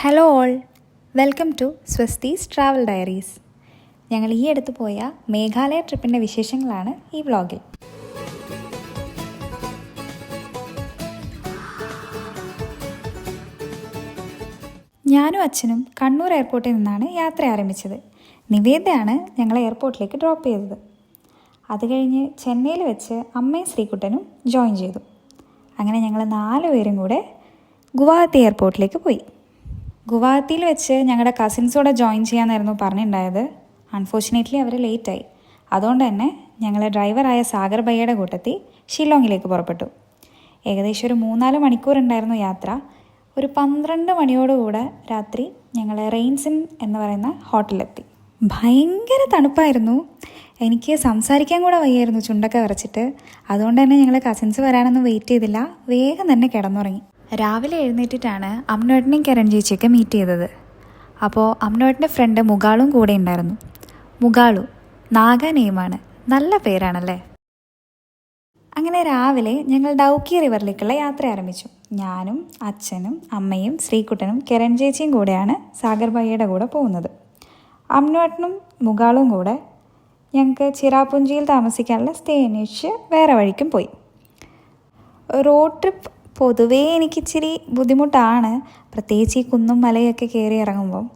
Hello all welcome to Swasthi's travel diaries ഞങ്ങൾ ഈ അടുത്ത് പോയ മേഘാലയ ട്രിപ്പിന്റെ വിശേഷങ്ങളാണ് ഈ വ്ളോഗിൽ. ഞാനും അച്ഛനും കണ്ണൂർ എയർപോർട്ടിൽ നിന്നാണ് യാത്ര ആരംഭിച്ചത്. നിവേദയാണ് ഞങ്ങളെ എയർപോർട്ടിലേക്ക് ഡ്രോപ്പ് ചെയ്തത്. അത് കഴിഞ്ഞ് ചെന്നൈയിൽ വെച്ച് അമ്മയും ശ്രീകുട്ടനും ജോയിൻ ചെയ്തു. അങ്ങനെ ഞങ്ങൾ നാല് പേരും കൂടെ ഗുവാഹത്തി എയർപോർട്ടിലേക്ക് പോയി. ഗുവാഹത്തിയിൽ വെച്ച് ഞങ്ങളുടെ കസിൻസോടെ ജോയിൻ ചെയ്യാമെന്നായിരുന്നു പറഞ്ഞിട്ടുണ്ടായത്. അൺഫോർച്ചുനേറ്റ്ലി അവർ ലേറ്റായി അതുകൊണ്ട് തന്നെ ഞങ്ങൾ ഡ്രൈവറായ സാഗർ ഭയ്യയുടെ കൂട്ടത്തിൽ ഷില്ലോങ്ങിലേക്ക് പുറപ്പെട്ടു. ഏകദേശം ഒരു മൂന്നാൽ മണിക്കൂർ ഉണ്ടായിരുന്നു യാത്ര. ഒരു പന്ത്രണ്ട് മണിയോടുകൂടെ രാത്രി ഞങ്ങൾ റെയിൻസിൻ എന്ന് പറയുന്ന ഹോട്ടലിലെത്തി ഭയങ്കര തണുപ്പായിരുന്നു. എനിക്ക് സംസാരിക്കാൻ കൂടെ വയ്യായിരുന്നു ചുണ്ടൊക്കെ വരച്ചിട്ട് അതുകൊണ്ട് തന്നെ ഞങ്ങൾ കസിൻസ് വരാനൊന്നും വെയിറ്റ് ചെയ്തില്ല. വേഗം തന്നെ കിടന്നുറങ്ങി. രാവിലെ എഴുന്നേറ്റിട്ടാണ് അമ്നോട്ടിനെയും കിരൺ ചേച്ചിയൊക്കെ മീറ്റ് ചെയ്തത്. അപ്പോൾ അമ്നോട്ടിന്റെ ഫ്രണ്ട് മുഗാളും കൂടെ ഉണ്ടായിരുന്നു. മുഗാളു നാഗ നെയ്മാണ്. നല്ല പേരാണല്ലേ? അങ്ങനെ രാവിലെ ഞങ്ങൾ ഡൗക്കി റിവറിലേക്കുള്ള യാത്ര ആരംഭിച്ചു. ഞാനും അച്ഛനും അമ്മയും ശ്രീകുട്ടനും കിരൺ ചേച്ചിയും കൂടെയാണ് സാഗർ ഭയ്യയുടെ കൂടെ പോകുന്നത്. അമ്നോട്ടനും മുഗാളും കൂടെ ഞങ്ങൾക്ക് ചിറാപുഞ്ചിയിൽ താമസിക്കാനുള്ള സ്റ്റേ അന്വേഷിച്ച് വേറെ വഴിക്കും പോയി. റോഡ് ട്രിപ്പ് പൊതുവേ എനിക്കിച്ചിരി ബുദ്ധിമുട്ടാണ്. പ്രത്യേകിച്ച് ഈ കുന്നും മലയൊക്കെ കയറി ഇറങ്ങുമ്പം.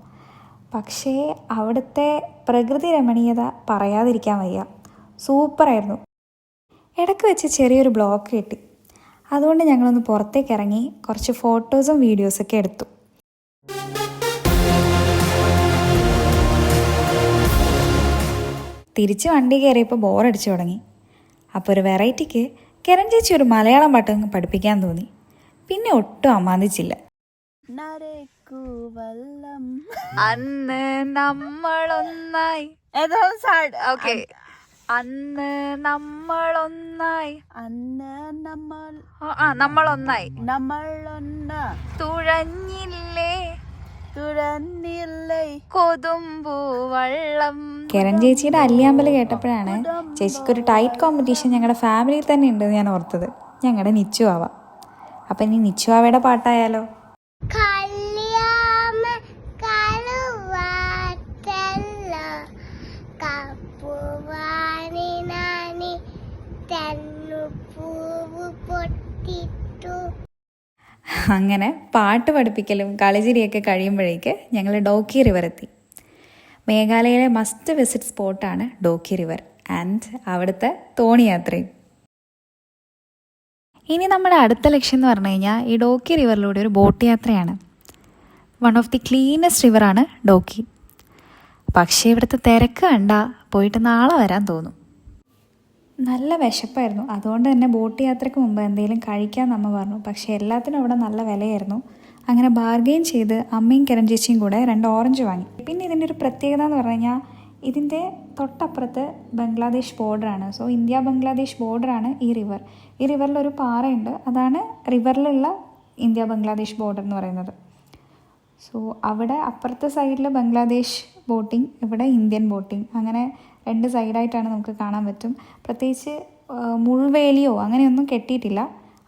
പക്ഷേ അവിടുത്തെ പ്രകൃതി രമണീയത പറയാതിരിക്കാൻ വയ്യ. സൂപ്പറായിരുന്നു. ഇടയ്ക്ക് വെച്ച് ചെറിയൊരു ബ്ലോക്ക് കിട്ടി. അതുകൊണ്ട് ഞങ്ങളൊന്ന് പുറത്തേക്ക് ഇറങ്ങി കുറച്ച് ഫോട്ടോസും വീഡിയോസൊക്കെ എടുത്തു. തിരിച്ച് വണ്ടി കയറിയപ്പോൾ ബോറടിച്ചു തുടങ്ങി. അപ്പോൾ ഒരു വെറൈറ്റിക്ക് കിരൺ ചേച്ചി ഒരു മലയാളം പാട്ട് പഠിപ്പിക്കാൻ തോന്നി. പിന്നെ ഒട്ടും അമ്മാന്തിച്ചില്ല നരക്കുവല്ലം. അന്ന് നമ്മളൊന്നായി. ഓക്കെ. അന്ന് നമ്മളൊന്നായി. അന്ന് നമ്മൾ ആ നമ്മളൊന്നായി. നമ്മളൊന്ന് തുഴഞ്ഞില്ലേ? കിരൺ ചേച്ചിയുടെ അല്ലിയാമ്പൽ കേട്ടപ്പോഴാണ് ചേച്ചിക്ക് ഒരു ടൈറ്റ് കോമ്പറ്റീഷൻ ഞങ്ങളുടെ ഫാമിലിയിൽ തന്നെ ഉണ്ടെന്ന് ഞാൻ ഓർത്തത് ഞങ്ങളുടെ നിച്ചു ആവാം അപ്പം ഇനി നിച്ചു ആവയുടെ പാട്ടായാലോ അങ്ങനെ പാട്ട് പഠിപ്പിക്കലും കളിചിരിയൊക്കെ കഴിയുമ്പോഴേക്ക് ഞങ്ങൾ ഡോക്കി റിവർ എത്തി മേഘാലയയിലെ മസ്റ്റ് വിസിറ്റ് സ്പോട്ടാണ് ഡോക്കി റിവർ ആൻഡ് അവിടുത്തെ തോണി യാത്രയും ഇനി നമ്മുടെ അടുത്ത ലക്ഷ്യം എന്ന് പറഞ്ഞു കഴിഞ്ഞാൽ ഈ ഡോക്കി റിവറിലൂടെ ഒരു ബോട്ട് യാത്രയാണ്. വൺ ഓഫ് ദി ക്ലീനസ്റ്റ് റിവറാണ് ഡോക്കി. പക്ഷേ ഇവിടുത്തെ തിരക്ക് കണ്ട പോയിട്ട് നാളെ വരാൻ തോന്നും. നല്ല വിശപ്പായിരുന്നു. അതുകൊണ്ട് തന്നെ ബോട്ട് യാത്രയ്ക്ക് മുമ്പ് എന്തെങ്കിലും കഴിക്കാൻ അമ്മ പറഞ്ഞു. പക്ഷേ എല്ലാത്തിനും അവിടെ നല്ല വിലയായിരുന്നു. അങ്ങനെ ബാർഗെയിൻ ചെയ്ത് അമ്മയും കിരൺ ചേച്ചിയും കൂടെ രണ്ട് ഓറഞ്ച് വാങ്ങി. പിന്നെ ഇതിന്റെ ഒരു പ്രത്യേകത എന്ന് പറഞ്ഞു കഴിഞ്ഞാൽ ഇതിന്റെ തൊട്ടപ്പുറത്ത് ബംഗ്ലാദേശ് ബോർഡറാണ് സോ ഇന്ത്യ ബംഗ്ലാദേശ് ബോർഡറാണ് ഈ റിവർ ഈ റിവറിൽ ഒരു പാറയുണ്ട്. അതാണ് റിവറിലുള്ള ഇന്ത്യ ബംഗ്ലാദേശ് ബോർഡർ എന്ന് പറയുന്നത്. സോ അവിടെ അപ്പുറത്തെ സൈഡിൽ ബംഗ്ലാദേശ് ബോട്ടിംഗ് ഇവിടെ ഇന്ത്യൻ ബോട്ടിംഗ് അങ്ങനെ രണ്ട് സൈഡായിട്ടാണ് നമുക്ക് കാണാൻ പറ്റും. പ്രത്യേകിച്ച് മുൾവേലിയോ അങ്ങനെയൊന്നും കെട്ടിയിട്ടില്ല.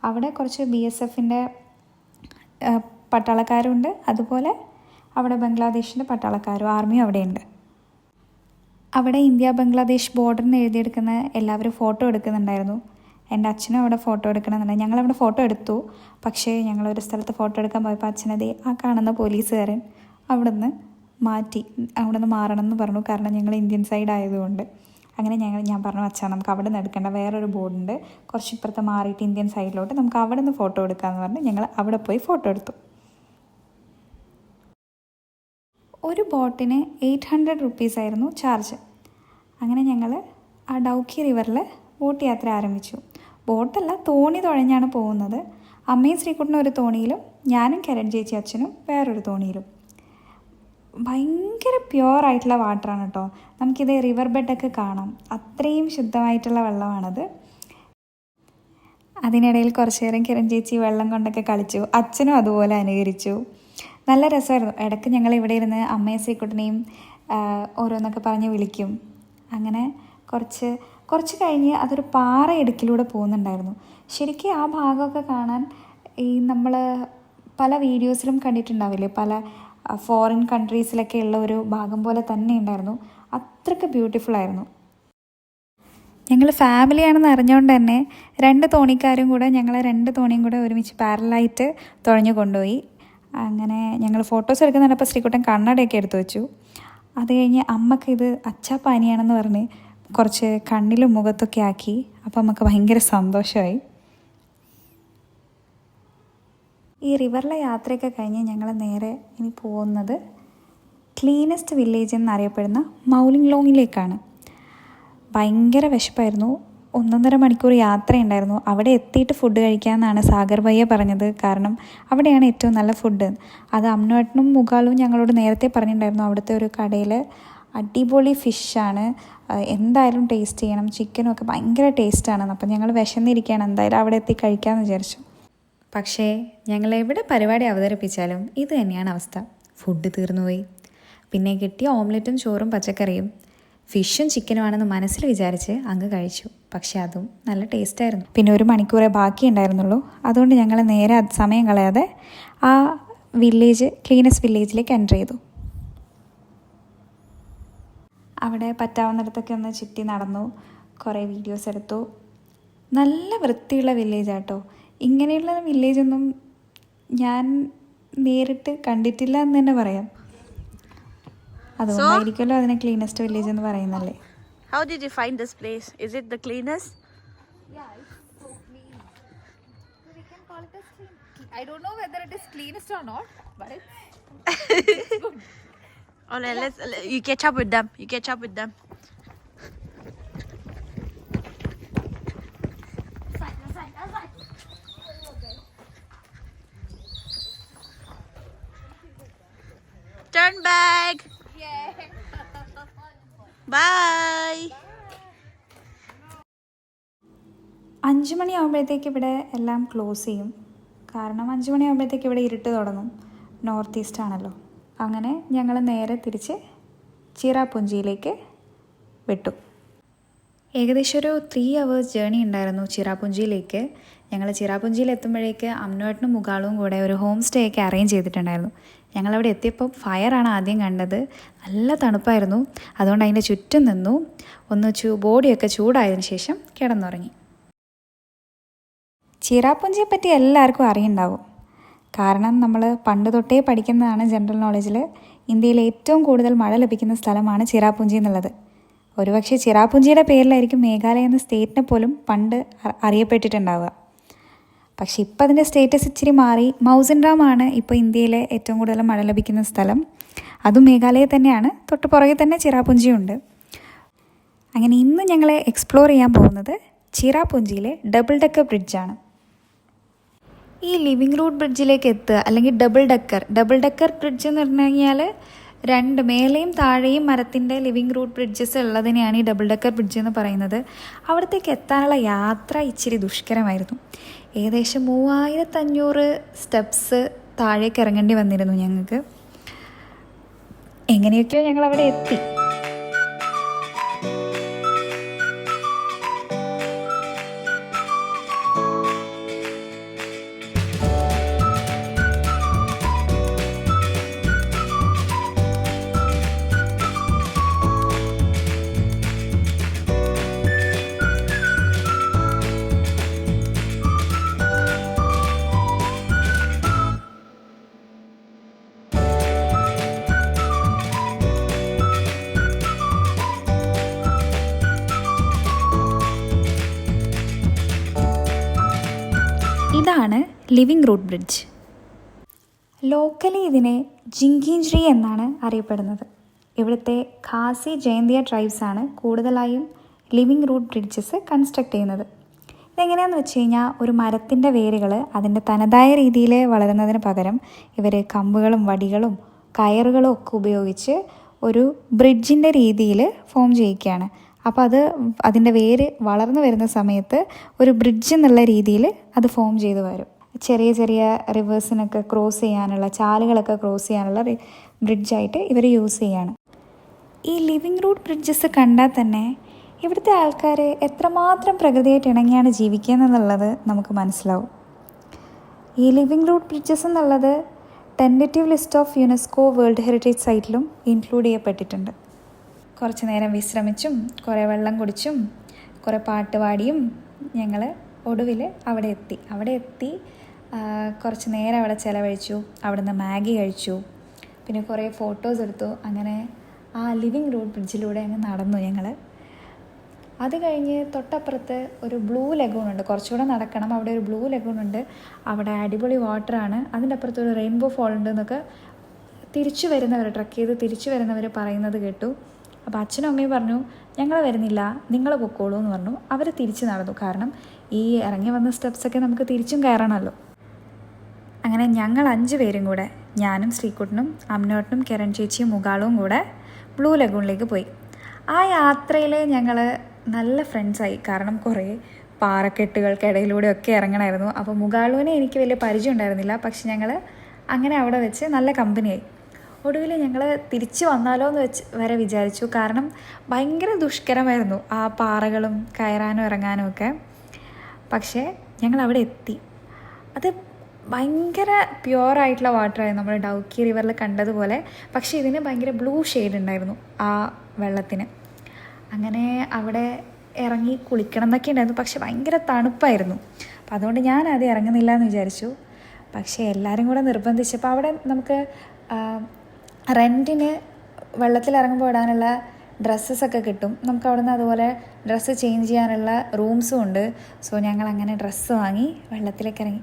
അവിടെ കുറച്ച് ബി എസ് എഫിന്റെ പട്ടാളക്കാരുണ്ട്. അതുപോലെ അവിടെ ബംഗ്ലാദേശിന്റെ പട്ടാളക്കാരും ആർമിയും അവിടെയുണ്ട്. അവിടെ ഇന്ത്യ ബംഗ്ലാദേശ് ബോർഡറിന് എഴുതിയെടുക്കുന്ന എല്ലാവരും ഫോട്ടോ എടുക്കുന്നുണ്ടായിരുന്നു. എന്റെ അച്ഛനും അവിടെ ഫോട്ടോ എടുക്കണമെന്നുണ്ട് ഞങ്ങളവിടെ ഫോട്ടോ എടുത്തു. പക്ഷേ ഞങ്ങളൊരു സ്ഥലത്ത് ഫോട്ടോ എടുക്കാൻ പോയപ്പോൾ അച്ഛനതേ ആ കാണുന്ന പോലീസുകാരൻ അവിടുന്ന് മാറ്റി അവിടെ നിന്ന് മാറണം എന്ന് പറഞ്ഞു. കാരണം ഞങ്ങൾ ഇന്ത്യൻ സൈഡ് ആയതുകൊണ്ട്. അങ്ങനെ ഞങ്ങൾ ഞാൻ പറഞ്ഞു അച്ഛാ നമുക്ക് അവിടെ നിന്ന് എടുക്കേണ്ട. വേറൊരു ബോർഡുണ്ട് കുറച്ച് ഇപ്പുറത്ത് മാറിയിട്ട് ഇന്ത്യൻ സൈഡിലോട്ട് നമുക്ക് അവിടെ നിന്ന് ഫോട്ടോ എടുക്കാമെന്ന് പറഞ്ഞ്. ഞങ്ങൾ അവിടെ പോയി ഫോട്ടോ എടുത്തു. ഒരു ബോട്ടിന് എയ്റ്റ് ഹൺഡ്രഡ് റുപ്പീസ് ആയിരുന്നു ചാർജ് അങ്ങനെ ഞങ്ങൾ ആ ഡൗക്കി റിവറിൽ ബോട്ട് യാത്ര ആരംഭിച്ചു. ബോട്ടല്ല തോണി തുഴഞ്ഞാണ് പോകുന്നത്. അമ്മയും ശ്രീകുട്ടനും ഒരു തോണിയിലും ഞാനും കിരൺ ചേച്ചി അച്ഛനും വേറൊരു തോണിയിലും. ഭയങ്കര പ്യുവർ ആയിട്ടുള്ള വാട്ടറാണ് കേട്ടോ നമുക്കിത് റിവർ ബെഡൊക്കെ കാണാം. അത്രയും ശുദ്ധമായിട്ടുള്ള വെള്ളമാണത്. അതിനിടയിൽ കുറച്ച് നേരം കിരൺ ചേച്ചി വെള്ളം കൊണ്ടൊക്കെ കളിച്ചു. അച്ഛനും അതുപോലെ അനുകരിച്ചു. നല്ല രസമായിരുന്നു. ഇടയ്ക്ക് ഞങ്ങൾ ഇവിടെ ഇരുന്ന് അമ്മയെ ശ്രീക്കുട്ടനെയും ഓരോന്നൊക്കെ പറഞ്ഞ് വിളിക്കും. അങ്ങനെ കുറച്ച് കുറച്ച് കഴിഞ്ഞ് അതൊരു പാറ ഇടുക്കിലൂടെ പോകുന്നുണ്ടായിരുന്നു. ശരിക്കും ആ ഭാഗമൊക്കെ കാണാൻ ഈ നമ്മൾ പല വീഡിയോസിലും കണ്ടിട്ടുണ്ടാവില്ലേ? പല ഫോറിൻ കൺട്രീസിലൊക്കെ ഉള്ള ഒരു ഭാഗം പോലെ തന്നെ ഉണ്ടായിരുന്നു. അത്രയ്ക്ക് ബ്യൂട്ടിഫുൾ ആയിരുന്നു. ഞങ്ങൾ ഫാമിലിയാണെന്ന് അറിഞ്ഞുകൊണ്ട് തന്നെ രണ്ട് തോണിക്കാരും കൂടെ ഞങ്ങളെ രണ്ട് തോണിയും കൂടെ ഒരുമിച്ച് പാരലായിട്ട് തുഴഞ്ഞു കൊണ്ടുപോയി. അങ്ങനെ ഞങ്ങൾ ഫോട്ടോസ് എടുക്കുന്നുണ്ടപ്പോൾ ശ്രീകുട്ടൻ കണ്ണടയൊക്കെ എടുത്തു വെച്ചു. അത് കഴിഞ്ഞ് അമ്മയ്ക്ക് ഇത് അച്ഛാ പാനിയാണെന്ന് പറഞ്ഞ് കുറച്ച് കണ്ണിലും മുഖത്തൊക്കെ ആക്കി. അപ്പം നമുക്ക് ഭയങ്കര സന്തോഷമായി ഈ റിവറിലെ യാത്രയൊക്കെ കഴിഞ്ഞ് ഞങ്ങൾ നേരെ ഇനി പോകുന്നത് ക്ലീനസ്റ്റ് വില്ലേജ് എന്നറിയപ്പെടുന്ന മൗലിംഗ് ലോങ്ങിലേക്കാണ് ഭയങ്കര വിശപ്പായിരുന്നു. ഒന്നൊന്നര മണിക്കൂർ യാത്രയുണ്ടായിരുന്നു. അവിടെ എത്തിയിട്ട് ഫുഡ് കഴിക്കാമെന്നാണ് സാഗർ ഭയ്യ പറഞ്ഞത്. കാരണം അവിടെയാണ് ഏറ്റവും നല്ല ഫുഡ് അത് അമ്നുവേട്ടനും മുഗാലും ഞങ്ങളോട് നേരത്തെ പറഞ്ഞിട്ടുണ്ടായിരുന്നു. അവിടുത്തെ ഒരു കടയിൽ അടിപൊളി ഫിഷാണ് എന്തായാലും ടേസ്റ്റ് ചെയ്യണം. ചിക്കനും ഒക്കെ ഭയങ്കര ടേസ്റ്റാണ് അപ്പം ഞങ്ങൾ വിശന്നിരിക്കുകയാണ്. എന്തായാലും അവിടെ എത്തി കഴിക്കാമെന്ന് വിചാരിച്ചു. പക്ഷേ ഞങ്ങൾ എവിടെ പരിപാടി അവതരിപ്പിച്ചാലും ഇത് തന്നെയാണ് അവസ്ഥ. ഫുഡ് തീർന്നുപോയി. പിന്നെ കിട്ടിയ ഓംലെറ്റും ചോറും പച്ചക്കറിയും ഫിഷും ചിക്കനുമാണെന്ന് മനസ്സിൽ വിചാരിച്ച് അങ്ങ് കഴിച്ചു. പക്ഷെ അതും നല്ല ടേസ്റ്റായിരുന്നു. പിന്നെ ഒരു മണിക്കൂറേ ബാക്കി ഉണ്ടായിരുന്നുള്ളൂ അതുകൊണ്ട് ഞങ്ങൾ നേരെ സമയം കളയാതെ ആ വില്ലേജ് ക്ലീനസ് വില്ലേജിലേക്ക് എന്റർ ചെയ്തു. അവിടെ പറ്റാവുന്നിടത്തൊക്കെ ഒന്ന് ചുറ്റി നടന്നു. കുറേ വീഡിയോസ് എടുത്തു. നല്ല വൃത്തിയുള്ള വില്ലേജ് ആട്ടോ ഇങ്ങനെയുള്ള വില്ലേജൊന്നും ഞാൻ നേരിട്ട് കണ്ടിട്ടില്ല എന്ന് തന്നെ പറയാം അതുകൊണ്ടായിരിക്കുമല്ലോ അതിനെ ക്ലീനസ്റ്റ് വില്ലേജ് എന്ന് പറയുന്നല്ലേ How did you find this place? Is it the cleanest? yeah for me so we can call it as clean I don't know whether it is cleanest or not, but it's Oh, let- let's, let- you catch up with them. You catch up with them. Turn back. Bye. അഞ്ച് മണിയാകുമ്പോഴത്തേക്ക് ഇവിടെ എല്ലാം close ചെയ്യും. കാരണം അഞ്ച് മണിയാകുമ്പോഴത്തേക്ക് ഇവിടെ ഇരുട്ട് തുടങ്ങും. North east ആണല്ലോ. അങ്ങനെ ഞങ്ങൾ നേരെ തിരിച്ച് ചിറാപുഞ്ചിയിലേക്ക് വിട്ടു. ഏകദേശം ഒരു ത്രീ അവേഴ്സ് ജേണി ഉണ്ടായിരുന്നു ചിറാപുഞ്ചിയിലേക്ക് ഞങ്ങൾ ചിറാപുഞ്ചിയിൽ എത്തുമ്പോഴേക്ക് അമ്നുവേട്ടനും മുകാളും കൂടെ ഒരു ഹോം സ്റ്റേ ഒക്കെ അറേഞ്ച് ചെയ്തിട്ടുണ്ടായിരുന്നു. ഞങ്ങളവിടെ എത്തിയപ്പോൾ ഫയറാണ് ആദ്യം കണ്ടത്. നല്ല തണുപ്പായിരുന്നു. അതുകൊണ്ട് അതിന്റെ ചുറ്റും നിന്നു. ഒന്ന് ചൂ ബോഡിയൊക്കെ ചൂടായതിനു ശേഷം കിടന്നുറങ്ങി. ചിറാപ്പുഞ്ചിയെ പറ്റി എല്ലാവർക്കും അറിയുണ്ടാവും. കാരണം നമ്മൾ പണ്ട് തൊട്ടേ പഠിക്കുന്നതാണ് ജനറൽ നോളജിൽ ഇന്ത്യയിൽ ഏറ്റവും കൂടുതൽ മഴ ലഭിക്കുന്ന സ്ഥലമാണ് ചിറാപ്പുഞ്ചി എന്നുള്ളത്. ഒരുപക്ഷെ ചിറാപ്പുഞ്ചിയുടെ പേരിലായിരിക്കും മേഘാലയ എന്ന സ്റ്റേറ്റിനെ പോലും പണ്ട് അറിയപ്പെട്ടിട്ടുണ്ടാവുക. പക്ഷെ ഇപ്പം അതിന്റെ സ്റ്റേറ്റസ് ഇച്ചിരി മാറി. മൗസൻ ഡാം ആണ് ഇപ്പോൾ ഇന്ത്യയിലെ ഏറ്റവും കൂടുതൽ മഴ ലഭിക്കുന്ന സ്ഥലം. അതും മേഘാലയ തന്നെയാണ്. തൊട്ട് പുറകെ തന്നെ ചിറാപുഞ്ചിയുണ്ട്. അങ്ങനെ ഇന്ന് ഞങ്ങൾ എക്സ്പ്ലോർ ചെയ്യാൻ പോകുന്നത് ചിറാപുഞ്ചിയിലെ ഡബിൾ ഡെക്കർ ബ്രിഡ്ജാണ് ഈ ലിവിങ് റൂട്ട് ബ്രിഡ്ജിലേക്ക് എത്തുക അല്ലെങ്കിൽ double decker double decker bridge എന്ന് പറഞ്ഞു കഴിഞ്ഞാൽ രണ്ട് മേലെയും താഴെയും മരത്തിന്റെ ലിവിങ് റൂട്ട് ബ്രിഡ്ജസ് ഉള്ളതിനെയാണ് ഈ ഡബിൾ ഡെക്കർ ബ്രിഡ്ജ് എന്ന് പറയുന്നത്. അവിടത്തേക്ക് എത്താനുള്ള യാത്ര ഇച്ചിരി ദുഷ്കരമായിരുന്നു. ഏകദേശം മൂവായിരത്തഞ്ഞൂറ് സ്റ്റെപ്സ് താഴേക്ക് ഇറങ്ങേണ്ടി വന്നിരുന്നു ഞങ്ങൾക്ക്. എങ്ങനെയൊക്കെയോ ഞങ്ങൾ അവിടെ എത്തി. Living root bridge. ലോക്കലി ഇതിനെ ജിങ്കിഞ്ച്രി എന്നാണ് അറിയപ്പെടുന്നത്. ഇവിടുത്തെ ഖാസി ജയന്തിയ ട്രൈബ്സ് ആണ് കൂടുതലായും ലിവിങ് റൂട്ട് ബ്രിഡ്ജസ് കൺസ്ട്രക്ട് ചെയ്യുന്നത്. ഇതെങ്ങനെയാണെന്ന് വെച്ച് കഴിഞ്ഞാൽ ഒരു മരത്തിന്റെ വേരുകൾ അതിന്റെ തനതായ രീതിയിൽ വളരുന്നതിന് പകരം ഇവർ കമ്പുകളും വടികളും കയറുകളും ഒക്കെ ഉപയോഗിച്ച് ഒരു ബ്രിഡ്ജിന്റെ രീതിയിൽ ഫോം ചെയ്യിക്കുകയാണ്. അപ്പോൾ അത് അതിന്റെ വേര് വളർന്നു വരുന്ന സമയത്ത് ഒരു ബ്രിഡ്ജ് എന്നുള്ള രീതിയിൽ അത് ഫോം ചെയ്തു വരും. ചെറിയ ചെറിയ റിവേഴ്സിനൊക്കെ ക്രോസ് ചെയ്യാനുള്ള ചാലുകളൊക്കെ ക്രോസ് ചെയ്യാനുള്ള ബ്രിഡ്ജായിട്ട് ഇവർ യൂസ് ചെയ്യാണ്. ഈ ലിവിങ് റൂട്ട് ബ്രിഡ്ജസ് കണ്ടാൽ തന്നെ ഇവിടുത്തെ ആൾക്കാർ എത്രമാത്രം പ്രകൃതിയായിട്ട് ഇണങ്ങിയാണ് ജീവിക്കുന്നത് എന്നുള്ളത് നമുക്ക് മനസ്സിലാവും. ഈ ലിവിങ് റൂട്ട് ബ്രിഡ്ജസ് എന്നുള്ളത് tentative list of UNESCO world heritage സൈറ്റിലും include ചെയ്യപ്പെട്ടിട്ടുണ്ട്. കുറച്ച് നേരം വിശ്രമിച്ചും കുറേ വെള്ളം കുടിച്ചും കുറേ പാട്ട് പാടിയും ഞങ്ങൾ ഒടുവിൽ അവിടെ എത്തി. അവിടെ എത്തി കുറച്ച് നേരം അവിടെ ചിലവഴിച്ചു. അവിടുന്ന് മാഗി കഴിച്ചു. പിന്നെ കുറേ ഫോട്ടോസ് എടുത്തു. അങ്ങനെ ആ ലിവിങ് റോഡ് ബ്രിഡ്ജിലൂടെ അങ്ങ് നടന്നു ഞങ്ങൾ അത് കഴിഞ്ഞ് തൊട്ടപ്പുറത്ത് ഒരു ബ്ലൂ ലഗൂൺ ഉണ്ട്. കുറച്ചുകൂടെ നടക്കണം. അവിടെ ഒരു ബ്ലൂ ലഗൂൺ ഉണ്ട്. അവിടെ അടിപൊളി വാട്ടറാണ് അതിന്റെ അപ്പുറത്ത് ഒരു റെയിൻബോ ഫോൾ ഉണ്ട് എന്നൊക്കെ തിരിച്ചു വരുന്നവർ ട്രക്ക് ചെയ്ത് തിരിച്ചു വരുന്നവർ പറയുന്നത് കേട്ടു. അപ്പോൾ അച്ഛനും അമ്മയും പറഞ്ഞു ഞങ്ങൾ വരുന്നില്ല. നിങ്ങൾ പൊക്കോളൂ എന്ന് പറഞ്ഞു. അവർ തിരിച്ച് നടന്നു. കാരണം ഈ ഇറങ്ങി വന്ന സ്റ്റെപ്സൊക്കെ നമുക്ക് തിരിച്ചും കയറണമല്ലോ. അങ്ങനെ ഞങ്ങൾ അഞ്ച് പേരും കൂടെ ഞാനും ശ്രീകുട്ടനും അമ്നോട്ടനും കിരൺ ചേച്ചിയും മുകാളും കൂടെ ബ്ലൂ ലഗൂണിലേക്ക് പോയി. ആ യാത്രയിൽ ഞങ്ങൾ നല്ല ഫ്രണ്ട്സായി കാരണം കുറേ പാറക്കെട്ടുകൾക്കിടയിലൂടെയൊക്കെ ഇറങ്ങണമായിരുന്നു അപ്പോൾ മുകാളുവിനെ എനിക്ക് വലിയ പരിചയം ഉണ്ടായിരുന്നില്ല. പക്ഷെ ഞങ്ങൾ അങ്ങനെ അവിടെ വെച്ച് നല്ല കമ്പനിയായി ഒടുവിൽ ഞങ്ങൾ തിരിച്ചു വന്നാലോ എന്ന് വെച്ച് വരെ വിചാരിച്ചു. കാരണം ഭയങ്കര ദുഷ്കരമായിരുന്നു ആ പാറകളും കയറാനും ഇറങ്ങാനും ഒക്കെ. പക്ഷേ ഞങ്ങൾ അവിടെ എത്തി. അത് ഭയങ്കര പ്യുവർ ആയിട്ടുള്ള വാട്ടറായിരുന്നു നമ്മൾ ഡൗക്കി റിവറിൽ കണ്ടതുപോലെ. പക്ഷേ ഇതിന് ഭയങ്കര ബ്ലൂ ഷെയ്ഡ് ഉണ്ടായിരുന്നു ആ വെള്ളത്തിന്. അങ്ങനെ അവിടെ ഇറങ്ങി കുളിക്കണം എന്നൊക്കെ ഉണ്ടായിരുന്നു. പക്ഷെ ഭയങ്കര തണുപ്പായിരുന്നു. അപ്പം അതുകൊണ്ട് ഞാൻ ആദ്യം ഇറങ്ങുന്നില്ല എന്ന് വിചാരിച്ചു. പക്ഷേ എല്ലാവരും കൂടെ നിർബന്ധിച്ചപ്പോൾ അവിടെ നമുക്ക് റെന്റിന് വെള്ളത്തിൽ ഇറങ്ങുമ്പോൾ ഇടാനുള്ള ഡ്രസ്സസൊക്കെ കിട്ടും. നമുക്ക് അവിടുന്ന് അതുപോലെ ഡ്രസ്സ് ചേഞ്ച് ചെയ്യാനുള്ള റൂംസും ഉണ്ട്. സോ ഞങ്ങൾ അങ്ങനെ ഡ്രസ്സ് വാങ്ങി വെള്ളത്തിലേക്ക് ഇറങ്ങി.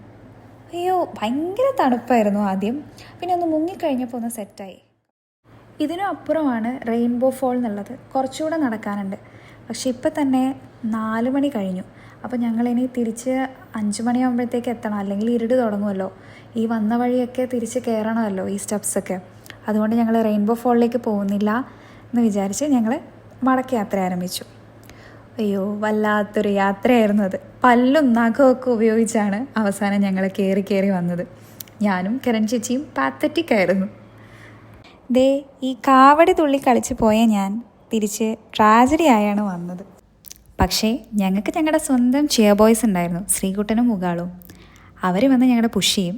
അയ്യോ ഭയങ്കര തണുപ്പായിരുന്നു ആദ്യം. പിന്നെ ഒന്ന് മുങ്ങിക്കഴിഞ്ഞപ്പോൾ ഒന്ന് സെറ്റായി. ഇതിനും അപ്പുറമാണ് റെയിൻബോ ഫോൾ എന്നുള്ളത്. കുറച്ചുകൂടെ നടക്കാനുണ്ട്. പക്ഷെ ഇപ്പം തന്നെ നാല് മണി കഴിഞ്ഞു. അപ്പോൾ ഞങ്ങളിനി തിരിച്ച് അഞ്ച് മണിയാകുമ്പോഴത്തേക്ക് എത്തണം. അല്ലെങ്കിൽ ഇരുട് തുടങ്ങുമല്ലോ. ഈ വന്ന വഴിയൊക്കെ തിരിച്ച് കയറണമല്ലോ ഈ സ്റ്റെപ്സൊക്കെ അതുകൊണ്ട് ഞങ്ങൾ റെയിൻബോ ഫോളിലേക്ക് പോകുന്നില്ല എന്ന് വിചാരിച്ച് ഞങ്ങൾ മടക്കയാത്ര ആരംഭിച്ചു അയ്യോ വല്ലാത്തൊരു യാത്രയായിരുന്നു അത്. പല്ലും നഖമൊക്കെ ഉപയോഗിച്ചാണ് അവസാനം ഞങ്ങൾ കയറി കയറി വന്നത്. ഞാനും കിരൺ ചേച്ചിയും പാത്തറ്റിക് ആയിരുന്നു. ദേ ഈ കാവടി തുള്ളി കളിച്ച് പോയ ഞാൻ തിരിച്ച് ട്രാജഡി ആയാണ് വന്നത്. പക്ഷേ ഞങ്ങൾക്ക് ഞങ്ങളുടെ സ്വന്തം ചിയർ ബോയ്സ് ഉണ്ടായിരുന്നു ശ്രീകുട്ടനും മുഗാളും അവർ വന്ന് ഞങ്ങളുടെ പുഷ് ചെയ്യും.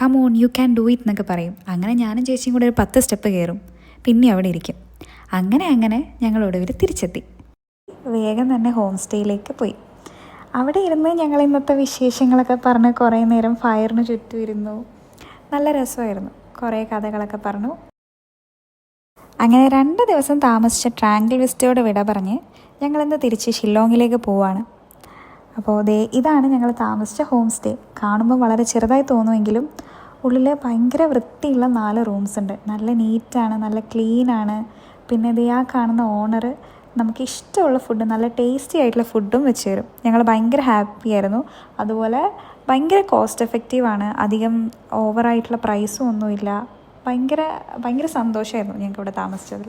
Come on you can do it എന്നൊക്കെ പറയും. അങ്ങനെ ഞാനും ചേച്ചിയും കൂടെ ഒരു പത്ത് സ്റ്റെപ്പ് കയറും പിന്നെ അവിടെ ഇരിക്കും. അങ്ങനെ അങ്ങനെ ഞങ്ങൾ ഒടുവിൽ തിരിച്ചെത്തി. വേഗം തന്നെ ഹോം സ്റ്റേയിലേക്ക് പോയി. അവിടെ ഇരുന്ന് ഞങ്ങൾ ഇന്നത്തെ വിശേഷങ്ങളൊക്കെ പറഞ്ഞ് കുറേ നേരം ഫയറിന് ചുറ്റും ഇരുന്നു. നല്ല രസമായിരുന്നു. കുറേ കഥകളൊക്കെ പറഞ്ഞു. അങ്ങനെ രണ്ട് ദിവസം താമസിച്ച ട്രാങ്കിൾ വിസ്റ്റയോട് വിട പറഞ്ഞ് ഞങ്ങളിന്ന് തിരിച്ച് ഷില്ലോങ്ങിലേക്ക് പോവാണ്. അപ്പോൾ ദേ ഇതാണ് ഞങ്ങൾ താമസിച്ച ഹോം സ്റ്റേ കാണുമ്പോൾ വളരെ ചെറുതായി തോന്നുമെങ്കിലും ഉള്ളിൽ ഭയങ്കര വൃത്തിയുള്ള നാല് റൂംസ് ഉണ്ട്. നല്ല നീറ്റാണ് നല്ല ക്ലീനാണ്. പിന്നെ ദേ ആ കാണുന്ന ഓണർ നമുക്ക് ഇഷ്ടമുള്ള ഫുഡ് നല്ല ടേസ്റ്റി ആയിട്ടുള്ള ഫുഡും വെച്ച് തരും. ഞങ്ങൾ ഭയങ്കര ഹാപ്പി ആയിരുന്നു. അതുപോലെ ഭയങ്കര കോസ്റ്റ് എഫക്റ്റീവാണ് അധികം ഓവറായിട്ടുള്ള പ്രൈസും ഒന്നുമില്ല ഭയങ്കര ഭയങ്കര സന്തോഷമായിരുന്നു ഞങ്ങൾക്ക് ഇവിടെ താമസിച്ചത്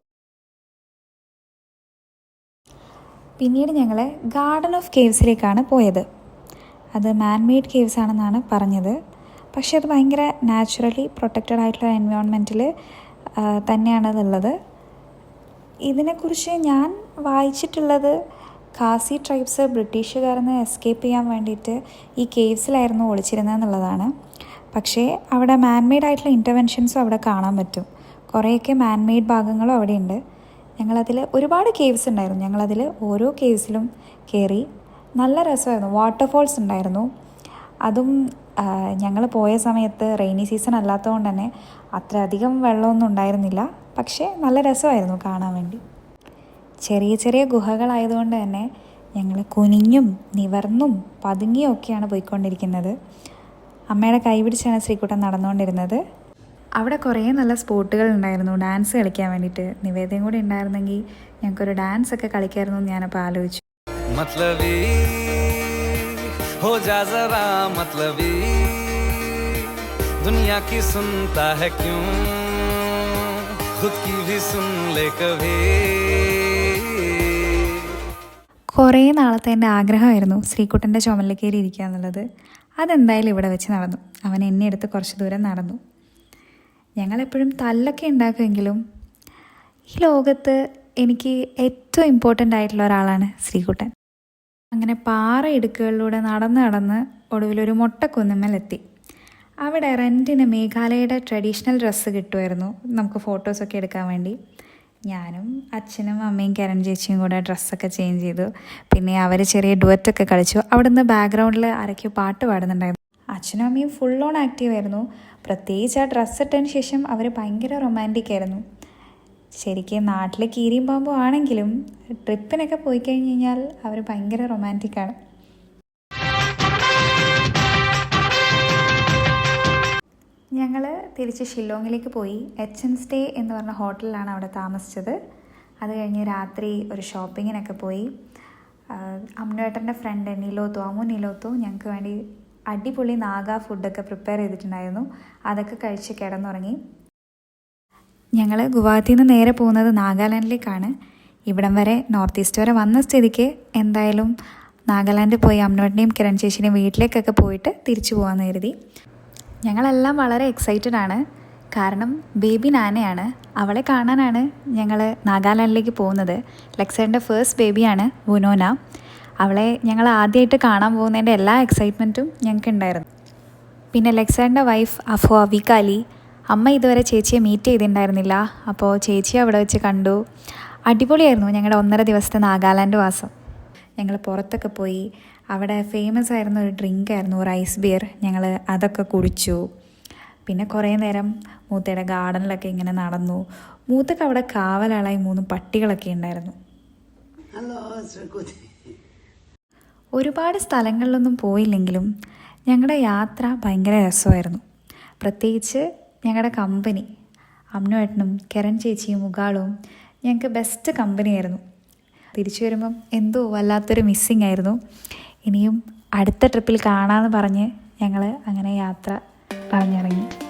പിന്നീട് ഞങ്ങൾ ഗാർഡൻ ഓഫ് കേവ്സിലേക്കാണ് പോയത്. അത് മാൻമെയ്ഡ് കേവ്സ് ആണെന്നാണ് പറഞ്ഞത്. പക്ഷേ അത് ഭയങ്കര നാച്ചുറലി പ്രൊട്ടക്റ്റഡ് ആയിട്ടുള്ള എൻവയോൺമെന്റിൽ തന്നെയാണ് അതുള്ളത് ഇതിനെക്കുറിച്ച് ഞാൻ വായിച്ചിട്ടുള്ളത് കാസി ട്രൈബ്സ് ബ്രിട്ടീഷുകാരിൽ നിന്ന് എസ്കേപ്പ് ചെയ്യാൻ വേണ്ടിയിട്ട് ഈ കേവ്സിലായിരുന്നു ഒളിച്ചിരുന്നത് എന്നുള്ളതാണ്. പക്ഷേ അവിടെ മാൻമെയ്ഡ് ആയിട്ടുള്ള ഇന്റർവെൻഷൻസും അവിടെ കാണാൻ പറ്റും. കുറേയൊക്കെ മാൻമെയ്ഡ് ഭാഗങ്ങളും അവിടെയുണ്ട്. ഞങ്ങളതിൽ ഒരുപാട് കേവ്സ് ഉണ്ടായിരുന്നു. ഞങ്ങളതിൽ ഓരോ കേവ്സിലും കയറി നല്ല രസമായിരുന്നു. വാട്ടർഫോൾസ് ഉണ്ടായിരുന്നു. അതും ഞങ്ങൾ പോയ സമയത്ത് റെയിനി സീസൺ അല്ലാത്തതുകൊണ്ട് തന്നെ അത്രയധികം വെള്ളമൊന്നും ഉണ്ടായിരുന്നില്ല. പക്ഷേ നല്ല രസമായിരുന്നു കാണാൻ വേണ്ടി. ചെറിയ ചെറിയ ഗുഹകളായതുകൊണ്ട് തന്നെ ഞങ്ങൾ കുനിഞ്ഞും നിവർന്നും പതുങ്ങിയും ഒക്കെയാണ് പോയിക്കൊണ്ടിരിക്കുന്നത് അമ്മയുടെ കൈ പിടിച്ചാണ് ശ്രീകുട്ടൻ നടന്നുകൊണ്ടിരുന്നത് അവിടെ കുറേ നല്ല സ്പോട്ടുകൾ ഉണ്ടായിരുന്നു ഡാൻസ് കളിക്കാൻ വേണ്ടിയിട്ട് നിവേദയും കൂടി ഉണ്ടായിരുന്നെങ്കിൽ ഞങ്ങൾക്കൊരു ഡാൻസ് ഒക്കെ കളിക്കായിരുന്നു എന്ന് ഞാനപ്പോൾ ആലോചിച്ചു मतलबी हो जा जरा मतलबी दुनिया की सुनता है क्यों खुद की भी सुन ले कभी കുറേ നാളത്തെ എന്റെ ആഗ്രഹമായിരുന്നു ശ്രീകുട്ടന്റെ ചുമലിൽ കയറി ഇരിക്കുക എന്നുള്ളത്. അതെന്തായാലും ഇവിടെ വെച്ച് നടന്നു. അവൻ എന്നെ എടുത്ത് കുറച്ച് ദൂരം നടന്നു. ഞങ്ങളെപ്പോഴും തല്ലൊക്കെ ഉണ്ടാക്കുമെങ്കിലും ഈ ലോകത്ത് എനിക്ക് ഏറ്റവും ഇമ്പോർട്ടന്റ് ആയിട്ടുള്ള ഒരാളാണ് ശ്രീകുട്ടൻ. അങ്ങനെ പാറ ഇടുക്കുകളിലൂടെ നടന്ന് നടന്ന് ഒടുവിലൊരു മൊട്ടക്കുന്നുമ്മലെത്തി അവിടെ റെന്റിന് മേഘാലയയുടെ ട്രഡീഷണൽ ഡ്രസ്സ് കിട്ടുമായിരുന്നു. നമുക്ക് ഫോട്ടോസൊക്കെ എടുക്കാൻ വേണ്ടി. ഞാനും അച്ഛനും അമ്മയും കരൺ ചേച്ചിയും കൂടെ ഡ്രസ്സൊക്കെ ചേഞ്ച് ചെയ്തു. പിന്നെ അവർ ചെറിയ ഡുവറ്റൊക്കെ കളിച്ചു. അവിടുന്ന് ബാക്ക്ഗ്രൗണ്ടിൽ ആരൊക്കെയോ പാട്ട് പാടുന്നുണ്ടായിരുന്നു. അച്ഛനും അമ്മയും ഫുൾ ഓൺ ആക്റ്റീവ് ആയിരുന്നു. പ്രത്യേകിച്ച് ആ ഡ്രസ്സ് ഇട്ടതിന് ശേഷം അവർ ഭയങ്കര റൊമാന്റിക് ആയിരുന്നു. ശരിക്കും നാട്ടിലെ കീരിയും പാമ്പും ആണെങ്കിലും ട്രിപ്പിനൊക്കെ പോയി കഴിഞ്ഞ് കഴിഞ്ഞാൽ അവർ ഭയങ്കര റൊമാന്റിക്കാണ് ഞങ്ങൾ തിരിച്ച് ഷില്ലോങ്ങിലേക്ക് പോയി. എച്ച് എൻ സ്റ്റേ എന്ന് പറഞ്ഞ ഹോട്ടലിലാണ് അവിടെ താമസിച്ചത്. അത് കഴിഞ്ഞ് രാത്രി ഒരു ഷോപ്പിങ്ങിനൊക്കെ പോയി. അമ്മുവേട്ടന്റെ ഫ്രണ്ട് നിലോത്തു അമ്മു നിലോത്തു ഞങ്ങൾക്ക് വേണ്ടി അടിപൊളി നാഗ ഫുഡൊക്കെ പ്രിപ്പയർ ചെയ്തിട്ടുണ്ടായിരുന്നു. അതൊക്കെ കഴിച്ച് കിടന്നുറങ്ങി. ഞങ്ങൾ ഗുവാഹത്തിയിൽ നിന്ന് നേരെ പോകുന്നത് നാഗാലാൻഡിലേക്കാണ്. ഇവിടം വരെ നോർത്ത് ഈസ്റ്റ് വരെ വന്ന സ്ഥിതിക്ക് എന്തായാലും നാഗാലാൻഡിൽ പോയി അമ്മുവേട്ടനെയും കിരൺ ചേച്ചിനെയും വീട്ടിലേക്കൊക്കെ പോയിട്ട് തിരിച്ചു പോകാമെന്ന് കരുതി. ഞങ്ങളെല്ലാം വളരെ എക്സൈറ്റഡ് ആണ്. കാരണം ബേബി നാനയാണ്. അവളെ കാണാനാണ് ഞങ്ങൾ നാഗാലാൻഡിലേക്ക് പോകുന്നത്. ലെക്സറിന്റെ ഫേസ്റ്റ് ബേബിയാണ് വുനോന അവളെ ഞങ്ങൾ ആദ്യമായിട്ട് കാണാൻ പോകുന്നതിന്റെ എല്ലാ എക്സൈറ്റ്മെന്റും ഞങ്ങൾക്ക് ഉണ്ടായിരുന്നു. പിന്നെ ലെക്സറിന്റെ വൈഫ് അഫോ അവികാലി അമ്മ ഇതുവരെ ചേച്ചിയെ മീറ്റ് ചെയ്തിട്ടുണ്ടായിരുന്നില്ല. അപ്പോൾ ചേച്ചിയെ അവിടെ വെച്ച് കണ്ടു. അടിപൊളിയായിരുന്നു ഞങ്ങളുടെ ഒന്നര ദിവസത്തെ നാഗാലാൻഡ് വാസം. ഞങ്ങൾ പുറത്തൊക്കെ പോയി. അവിടെ ഫേമസ് ആയിരുന്ന ഒരു ഡ്രിങ്ക് ആയിരുന്നു റൈസ് ഐസ് ബിയർ ഞങ്ങൾ അതൊക്കെ കുടിച്ചു. പിന്നെ കുറേ നേരം മൂത്തയുടെ ഗാർഡനിലൊക്കെ ഇങ്ങനെ നടന്നു. മൂത്തക്ക് അവിടെ കാവലാളായി മൂന്ന് പട്ടികളൊക്കെ ഉണ്ടായിരുന്നു. ഒരുപാട് സ്ഥലങ്ങളിലൊന്നും പോയില്ലെങ്കിലും ഞങ്ങളുടെ യാത്ര ഭയങ്കര രസമായിരുന്നു. പ്രത്യേകിച്ച് ഞങ്ങളുടെ കമ്പനി അമ്നുവേട്ടനും കിരൺ ചേച്ചിയും മുകാളും ഞങ്ങൾക്ക് ബെസ്റ്റ് കമ്പനിയായിരുന്നു തിരിച്ചു വരുമ്പം എന്തോ വല്ലാത്തൊരു മിസ്സിങ് ആയിരുന്നു. ഇനിയും അടുത്ത ട്രിപ്പിൽ കാണാമെന്ന് പറഞ്ഞ് ഞങ്ങൾ അങ്ങനെ യാത്ര പറഞ്ഞിറങ്ങി.